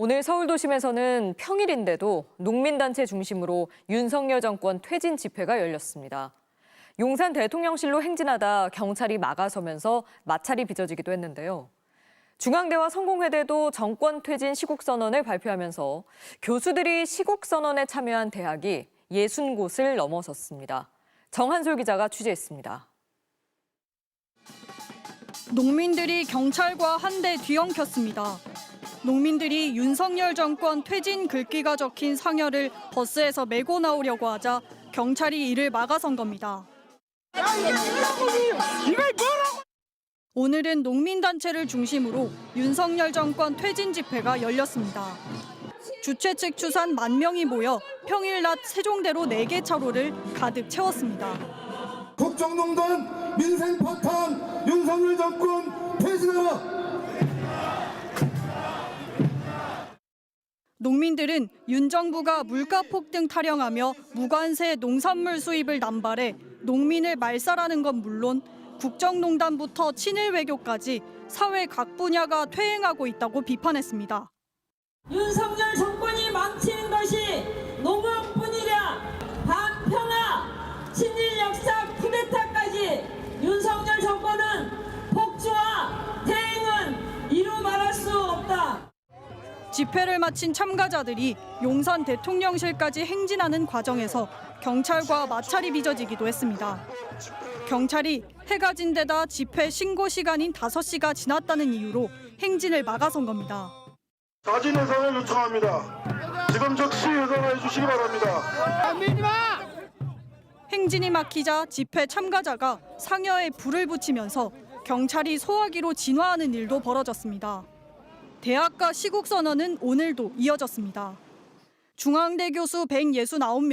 오늘 서울 도심에서는 평일인데도 농민단체 중심으로 윤석열 정권 퇴진 집회가 열렸습니다. 용산 대통령실로 행진하다 경찰이 막아서면서 마찰이 빚어지기도 했는데요. 중앙대와 성공회대도 정권 퇴진 시국 선언을 발표하면서 교수들이 시국 선언에 참여한 대학이 60곳을 넘어섰습니다. 정한솔 기자가 취재했습니다. 농민들이 경찰과 한데 뒤엉켰습니다. 농민들이 윤석열 정권 퇴진 글귀가 적힌 상여를 버스에서 메고 나오려고 하자 경찰이 이를 막아선 겁니다. 오늘은 농민단체를 중심으로 윤석열 정권 퇴진 집회가 열렸습니다. 주최 측 추산 만 명이 모여 평일 낮 세종대로 4개 차로를 가득 채웠습니다. 국정농단 민생 파탄 윤석열 정권 퇴진하라 농민들은 윤 정부가 물가 폭등 타령하며 무관세 농산물 수입을 남발해 농민을 말살하는 건 물론 국정농단부터 친일 외교까지 사회 각 분야가 퇴행하고 있다고 비판했습니다. 윤석열 정권이 망치는 것이 집회를 마친 참가자들이 용산 대통령실까지 행진하는 과정에서 경찰과 마찰이 빚어지기도 했습니다. 경찰이 해가 진 데다 집회 신고 시간인 5시가 지났다는 이유로 행진을 막아선 겁니다. 자진 해산을 요청합니다 지금 즉시 해산해 주시기 바랍니다 행진이 막히자 집회 참가자가 상여에 불을 붙이면서 경찰이 소화기로 진화하는 일도 벌어졌습니다. 대학가 시국선언은 오늘도 이어졌습니다. 중앙대 교수 169명